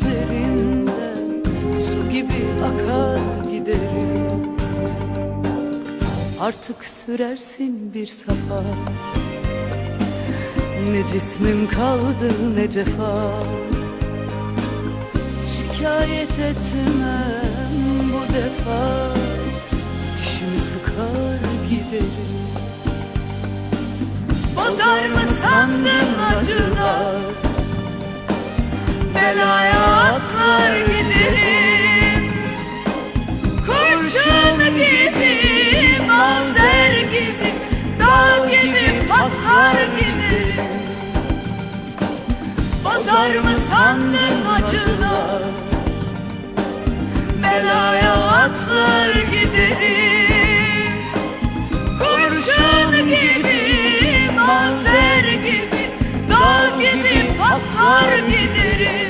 üzerinden Su gibi akar giderim. Artık sürersin bir safa. Ne cismim kaldı ne cefa. Şikayet etmem bu defa. Dişimi sıkar giderim. Bozar mı sandın acılar Belaya atlar giderim. Kurşun gibi, mazer gibi Dağ gibi patlar giderim. Bozar mı sandın acılar Belaya atlar giderim. Kurşun gibi, mazer gibi Dağ gibi patlar giderim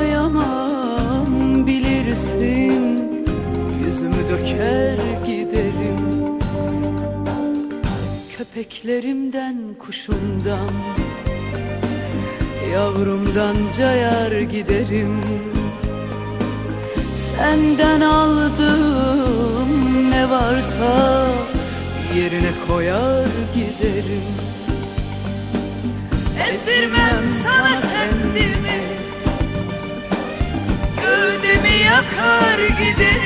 Yüzümü döker giderim. Köpeklerimden kuşumdan Yavrumdan cayar giderim. Senden aldığım ne varsa Yerine koyar giderim. Ezdirmem sana kendimi. Gövdemi yakar giderim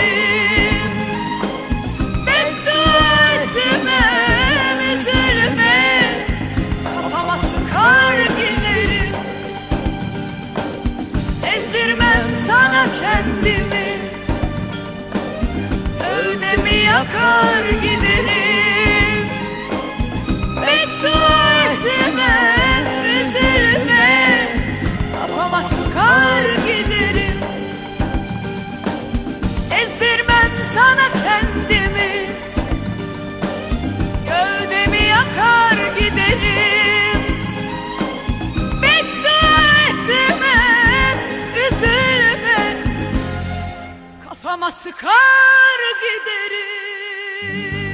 etmem üzerime Kafama sıkar giderim. Ezdirmem sana kendimi. Gövdemi yakar giderim. Etmem üzülme. Kafama sıkar giderim free.